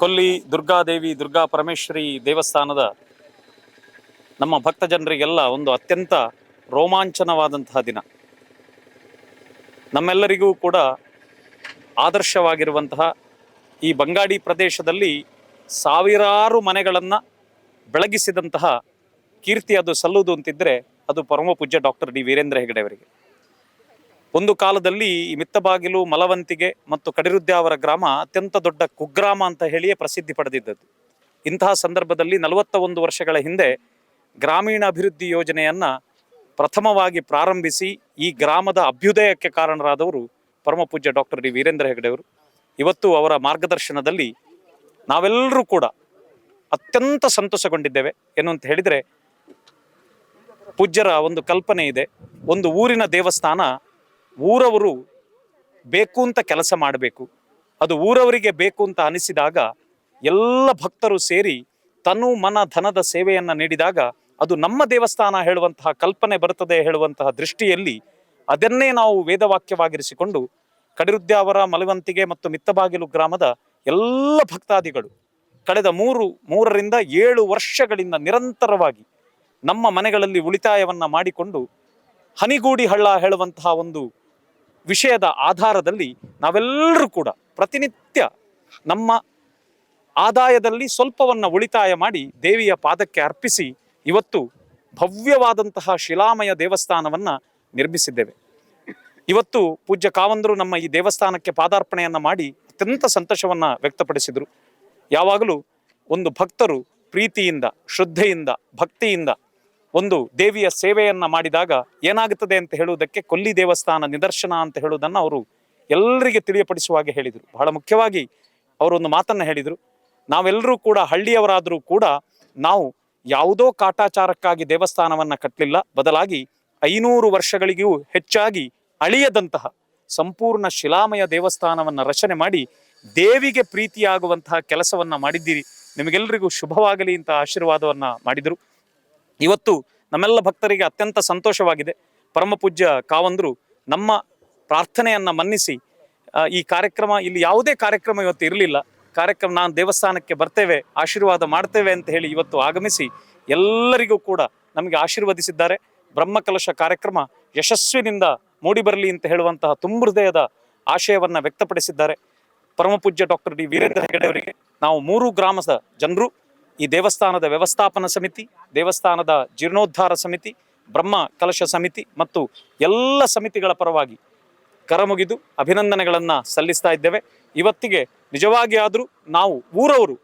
ಕೊಲ್ಲಿ ದುರ್ಗಾದೇವಿ ದುರ್ಗಾ ಪರಮೇಶ್ವರಿ ದೇವಸ್ಥಾನದ ನಮ್ಮ ಭಕ್ತ ಜನರಿಗೆಲ್ಲ ಒಂದು ಅತ್ಯಂತ ರೋಮಾಂಚನವಾದಂತಹ ದಿನ. ನಮ್ಮೆಲ್ಲರಿಗೂ ಕೂಡ ಆದರ್ಶವಾಗಿರುವಂತಹ ಈ ಬಂಗಾಡಿ ಪ್ರದೇಶದಲ್ಲಿ ಸಾವಿರಾರು ಮನೆಗಳನ್ನು ಬೆಳಗಿಸಿದಂತಹ ಕೀರ್ತಿ ಅದು ಸಲ್ಲುವುದು ಅಂತಿದ್ರೆ ಅದು ಪರಮ ಪೂಜ್ಯ ಡಾಕ್ಟರ್ ಡಿ. ವೀರೇಂದ್ರ ಹೆಗಡೆ ಅವರಿಗೆ. ಒಂದು ಕಾಲದಲ್ಲಿ ಈ ಮಿತ್ತಬಾಗಿಲು, ಮಲವಂತಿಗೆ ಮತ್ತು ಕಡಿರುದ್ಯಾವರ ಗ್ರಾಮ ಅತ್ಯಂತ ದೊಡ್ಡ ಕುಗ್ರಾಮ ಅಂತ ಹೇಳಿಯೇ ಪ್ರಸಿದ್ಧಿ ಪಡೆದಿದ್ದದ್ದು. ಇಂತಹ ಸಂದರ್ಭದಲ್ಲಿ ನಲವತ್ತ ಒಂದು ವರ್ಷಗಳ ಹಿಂದೆ ಗ್ರಾಮೀಣ ಅಭಿವೃದ್ಧಿ ಯೋಜನೆಯನ್ನ ಪ್ರಥಮವಾಗಿ ಪ್ರಾರಂಭಿಸಿ ಈ ಗ್ರಾಮದ ಅಭ್ಯುದಯಕ್ಕೆ ಕಾರಣರಾದವರು ಪರಮ ಪೂಜ್ಯ ಡಾಕ್ಟರ್ ಡಿ ವೀರೇಂದ್ರ ಹೆಗಡೆ ಅವರು. ಇವತ್ತು ಅವರ ಮಾರ್ಗದರ್ಶನದಲ್ಲಿ ನಾವೆಲ್ಲರೂ ಕೂಡ ಅತ್ಯಂತ ಸಂತೋಷಗೊಂಡಿದ್ದೇವೆ ಏನು ಅಂತ ಹೇಳಿದರೆ ಪೂಜ್ಯರ ಒಂದು ಕಲ್ಪನೆ ಇದೆ. ಒಂದು ಊರಿನ ದೇವಸ್ಥಾನ ಊರವರು ಬೇಕು ಅಂತ ಕೆಲಸ ಮಾಡಬೇಕು. ಅದು ಊರವರಿಗೆ ಬೇಕು ಅಂತ ಅನಿಸಿದಾಗ ಎಲ್ಲ ಭಕ್ತರು ಸೇರಿ ತನು ಮನ ಧನದ ಸೇವೆಯನ್ನು ನೀಡಿದಾಗ ಅದು ನಮ್ಮ ದೇವಸ್ಥಾನ ಹೇಳುವಂತಹ ಕಲ್ಪನೆ ಬರುತ್ತದೆ ಹೇಳುವಂತಹ ದೃಷ್ಟಿಯಲ್ಲಿ ಅದನ್ನೇ ನಾವು ವೇದವಾಕ್ಯವಾಗಿರಿಸಿಕೊಂಡು ಕಡಿರುದ್ಯಾವರ ಮಲವಂತಿಗೆ ಮತ್ತು ಮಿತ್ತಬಾಗಿಲು ಗ್ರಾಮದ ಎಲ್ಲ ಭಕ್ತಾದಿಗಳು ಕಳೆದ ಮೂರು, ಮೂರರಿಂದ ಏಳು ವರ್ಷಗಳಿಂದ ನಿರಂತರವಾಗಿ ನಮ್ಮ ಮನೆಗಳಲ್ಲಿ ಉಳಿತಾಯವನ್ನು ಮಾಡಿಕೊಂಡು ಹನಿಗೂಡಿ ಹಳ್ಳ ಹೇಳುವಂತಹ ಒಂದು ವಿಷಯದ ಆಧಾರದಲ್ಲಿ ನಾವೆಲ್ಲರೂ ಕೂಡ ಪ್ರತಿನಿತ್ಯ ನಮ್ಮ ಆದಾಯದಲ್ಲಿ ಸ್ವಲ್ಪವನ್ನ ಉಳಿತಾಯ ಮಾಡಿ ದೇವಿಯ ಪಾದಕ್ಕೆ ಅರ್ಪಿಸಿ ಇವತ್ತು ಭವ್ಯವಾದಂತಹ ಶಿಲಾಮಯ ದೇವಸ್ಥಾನವನ್ನ ನಿರ್ಮಿಸಿದ್ದೇವೆ. ಇವತ್ತು ಪೂಜ್ಯ ಕಾವಂದರು ನಮ್ಮ ಈ ದೇವಸ್ಥಾನಕ್ಕೆ ಪಾದಾರ್ಪಣೆಯನ್ನು ಮಾಡಿ ಅತ್ಯಂತ ಸಂತೋಷವನ್ನು ವ್ಯಕ್ತಪಡಿಸಿದರು. ಯಾವಾಗಲೂ ಒಂದು ಭಕ್ತರು ಪ್ರೀತಿಯಿಂದ, ಶ್ರದ್ಧೆಯಿಂದ, ಭಕ್ತಿಯಿಂದ ಒಂದು ದೇವಿಯ ಸೇವೆಯನ್ನ ಮಾಡಿದಾಗ ಏನಾಗುತ್ತದೆ ಅಂತ ಹೇಳುವುದಕ್ಕೆ ಕೊಲ್ಲಿ ದೇವಸ್ಥಾನ ನಿದರ್ಶನ ಅಂತ ಹೇಳುವುದನ್ನ ಅವರು ಎಲ್ಲರಿಗೆ ತಿಳಿಯಪಡಿಸುವ ಹಾಗೆ ಹೇಳಿದರು. ಬಹಳ ಮುಖ್ಯವಾಗಿ ಅವರೊಂದು ಮಾತನ್ನ ಹೇಳಿದರು. ನಾವೆಲ್ಲರೂ ಕೂಡ ಹಳ್ಳಿಯವರಾದರೂ ಕೂಡ ನಾವು ಯಾವುದೋ ಕಾಟಾಚಾರಕ್ಕಾಗಿ ದೇವಸ್ಥಾನವನ್ನ ಕಟ್ಟಲಿಲ್ಲ ಬದಲಾಗಿ ಐನೂರು ವರ್ಷಗಳಿಗೂ ಹೆಚ್ಚಾಗಿ ಅಳಿಯದಂತಹ ಸಂಪೂರ್ಣ ಶಿಲಾಮಯ ದೇವಸ್ಥಾನವನ್ನ ರಚನೆ ಮಾಡಿ ದೇವಿಗೆ ಪ್ರೀತಿಯಾಗುವಂತಹ ಕೆಲಸವನ್ನ ಮಾಡಿದ್ದೀರಿ. ನಿಮಗೆಲ್ಲರಿಗೂ ಶುಭವಾಗಲಿ ಅಂತ ಆಶೀರ್ವಾದವನ್ನ ಮಾಡಿದರು. ಇವತ್ತು ನಮ್ಮೆಲ್ಲ ಭಕ್ತರಿಗೆ ಅತ್ಯಂತ ಸಂತೋಷವಾಗಿದೆ. ಪರಮ ಪೂಜ್ಯ ಕಾವಂದರು ನಮ್ಮ ಪ್ರಾರ್ಥನೆಯನ್ನ ಮನ್ನಿಸಿ ಈ ಕಾರ್ಯಕ್ರಮ, ಇಲ್ಲಿ ಯಾವುದೇ ಕಾರ್ಯಕ್ರಮ ಇವತ್ತು ಇರಲಿಲ್ಲ. ಕಾರ್ಯಕ್ರಮ ನಾನು ದೇವಸ್ಥಾನಕ್ಕೆ ಬರ್ತೇವೆ, ಆಶೀರ್ವಾದ ಮಾಡ್ತೇವೆ ಅಂತ ಹೇಳಿ ಇವತ್ತು ಆಗಮಿಸಿ ಎಲ್ಲರಿಗೂ ಕೂಡ ನಮಗೆ ಆಶೀರ್ವದಿಸಿದ್ದಾರೆ. ಬ್ರಹ್ಮಕಲಶ ಕಾರ್ಯಕ್ರಮ ಯಶಸ್ವಿನಿಂದ ಮೂಡಿಬರಲಿ ಅಂತ ಹೇಳುವಂತಹ ತುಂಬ ಹೃದಯದ ಆಶಯವನ್ನ ವ್ಯಕ್ತಪಡಿಸಿದ್ದಾರೆ. ಪರಮಪೂಜ್ಯ ಡಾಕ್ಟರ್ ಡಿ. ವೀರೇಂದ್ರ ಹೆಗಡೆ ನಾವು ಮೂರು ಗ್ರಾಮದ ಜನರು ಈ ದೇವಸ್ಥಾನದ ವ್ಯವಸ್ಥಾಪನಾ ಸಮಿತಿ, ದೇವಸ್ಥಾನದ ಜೀರ್ಣೋದ್ಧಾರ ಸಮಿತಿ, ಬ್ರಹ್ಮ ಕಲಶ ಸಮಿತಿ ಮತ್ತು ಎಲ್ಲ ಸಮಿತಿಗಳ ಪರವಾಗಿ ಕರಮುಗಿದು ಅಭಿನಂದನೆಗಳನ್ನು ಸಲ್ಲಿಸ್ತಾ ಇದ್ದೇವೆ. ಇವತ್ತಿಗೆ ನಿಜವಾಗಿ ಆದರೂ ನಾವು ಊರವರು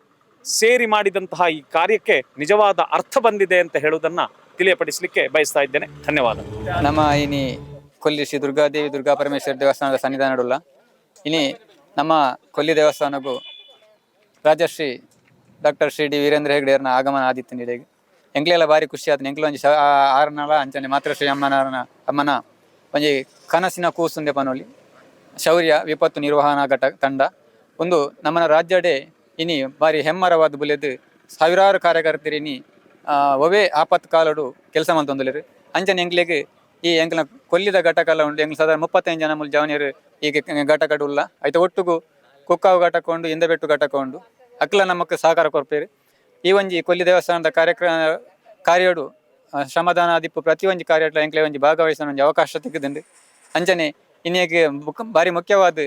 ಸೇರಿ ಮಾಡಿದಂತಹ ಈ ಕಾರ್ಯಕ್ಕೆ ನಿಜವಾದ ಅರ್ಥ ಬಂದಿದೆ ಅಂತ ಹೇಳುವುದನ್ನು ತಿಳಿಯಪಡಿಸಲಿಕ್ಕೆ ಬಯಸ್ತಾ ಇದ್ದೇನೆ. ಧನ್ಯವಾದ. ನಮ್ಮ ಇನಿ ಕೊಲ್ಲಿ ಶ್ರೀ ದುರ್ಗಾದೇವಿ ದುರ್ಗಾ ಪರಮೇಶ್ವರ ದೇವಸ್ಥಾನದ ಸನ್ನಿಧಾನಡುಲ್ಲ ಇನಿ ನಮ್ಮ ಕೊಲ್ಲಿ ದೇವಸ್ಥಾನಕ್ಕೂ ರಾಜಶ್ರೀ ಡಾಕ್ಟರ್ ಶ್ರೀ ಡಿ ವೀರೇಂದ್ರ ಹೆಗ್ಡೆಯರ್ನ ಆಗಮನ ಆದಿತ್ತು ನೀಡಿಗೆ ಎಂಕ್ಲೆಲ್ಲ ಭಾರಿ ಖುಷಿ ಆಯ್ತು. ಎಂಕ್ಲ ಒಂಜಿ ಆರನಲ ಅಂಚನೆ ಮಾತ್ರ ಶ್ರೀ ಅಮ್ಮನ ಅಮ್ಮನ ಒಂಜಿ ಕನಸಿನ ಕೂಸುಂದೆ ಪನೋಲಿ. ಶೌರ್ಯ ವಿಪತ್ತು ನಿರ್ವಹಣಾ ಘಟ ತಂಡ. ಒಂದು ನಮ್ಮನ ರಾಜ್ಯಡೆ ಇನಿ ಬಾರಿ ಹೆಮ್ಮರವಾದ ಬುಲೆದು ಸಾವಿರಾರು ಕಾರ್ಯಕರ್ತರು ಇನಿ ಆ, ಆಪತ್ ಕಾಲಡು ಕೆಲಸ ಮಂತೊಂದುಲೆರು ಅಂಚನೆ ಎಂಕ್ಲೆಗ್ ಈ ಎಂಕ್ಲ ಕೊಲ್ಲಿದ ಘಟಕಲ್ಲ ಉಂಟು ಎಂಕ್ಲ ಸಾಧಾರಣ ಮುಪ್ಪತ್ತೈದು ಜನ ಮುಲ್ ಜವನಿಯರು ಈಗ ಘಟಕಡು ಉಲ್ಲ. ಐತ ಒಟ್ಟುಗು ಕುಕ್ಕಾವು ಘಟಕೊಂಡು ಇಂದಬೆಟ್ಟು ಘಟಕ ಉಂಡು. ಅಕ್ಲ ನಮಕ್ ಸಹಕಾರ ಕೊರ್ಪೇರು ಈ ಒಂಜಿ ಕೊಲ್ಲಿ ದೇವಸ್ಥಾನದ ಕಾರ್ಯಕ್ರಮ, ಕಾರ್ಯಡು ಶ್ರಮದಾನ ದಿಪ್ಪು ಪ್ರತಿ ಒಂಜಿ ಕಾರ್ಯಡ್ಲ ಎಂಕ್ಲೆ ಒಂಜಿ ಭಾಗವಹಿಸಿದ ಒಂಜಿ ಅವಕಾಶ ತೆಗೆದಿಂದು ಅಂಚನೆ ಇನ್ನೇಗೆ ಬಾರಿ ಮುಖ್ಯವಾದ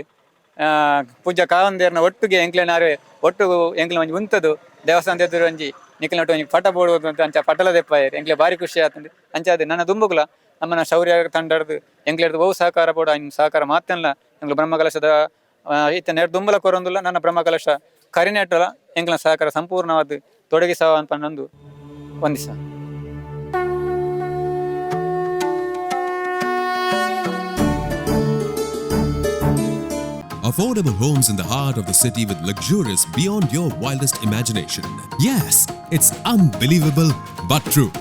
ಪೂಜಾ ಕಾವಂದೇರ್ನ ಒಟ್ಟಿಗೆ ಎಂಕ್ಲೆನಾರೆ ಒಟ್ಟು ಎಂಕ್ಲೆ ಒಂಜಿ ಉಂತದು. ದೇವಸ್ಥಾನದ ಎದುರು ಒಂಜಿ ನಿಕ್ಲ ಒಂಜಿ ಪಟ ಬೋಡುವುದು ಅಂತ ಅಂಚ ಪಟಲ ದೆಪ್ಪಾಯರು ಎಂಕ್ಲೆ ಬಾರಿ ಖುಷಿ ಆತಂದು ಅಂಚ ಅದು ನನ್ನ ದುಂಬುಗುಲ ನಮ್ಮನ ಶೌರ್ಯ ತಂಡರ್ದು ಎಂಕ್ಲೆಡ್ದು ಬಹು ಸಹಕಾರ ಬೋಡ ಸಹಕಾರ ಮಾತಲ್ಲ ಎಂಕ್ಲೆ ಬ್ರಹ್ಮಕಲಶದ ಈತ ನೆರ್ ದುಂಬಲ ಕೊರೊಂದುಲ್ಲ, ನನ್ನ ಬ್ರಹ್ಮಕಲಶ ಕರಿನೆಟ್ಟಲ ಎಂಕಲ್ನ ಸಹಕಾರ ಸಂಪೂರ್ಣವಾಗಿ ತೊಡಗಿಸವ ಅನ್ನೊಂದು ವಂದಿಸ Affordable homes in the heart of the city with luxurious beyond your wildest imagination. Yes, it's unbelievable but true.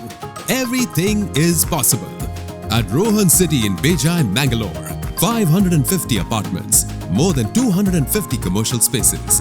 Everything is possible. At Rohan City in Bejai, Mangalore, 550 apartments, more than 250 commercial spaces,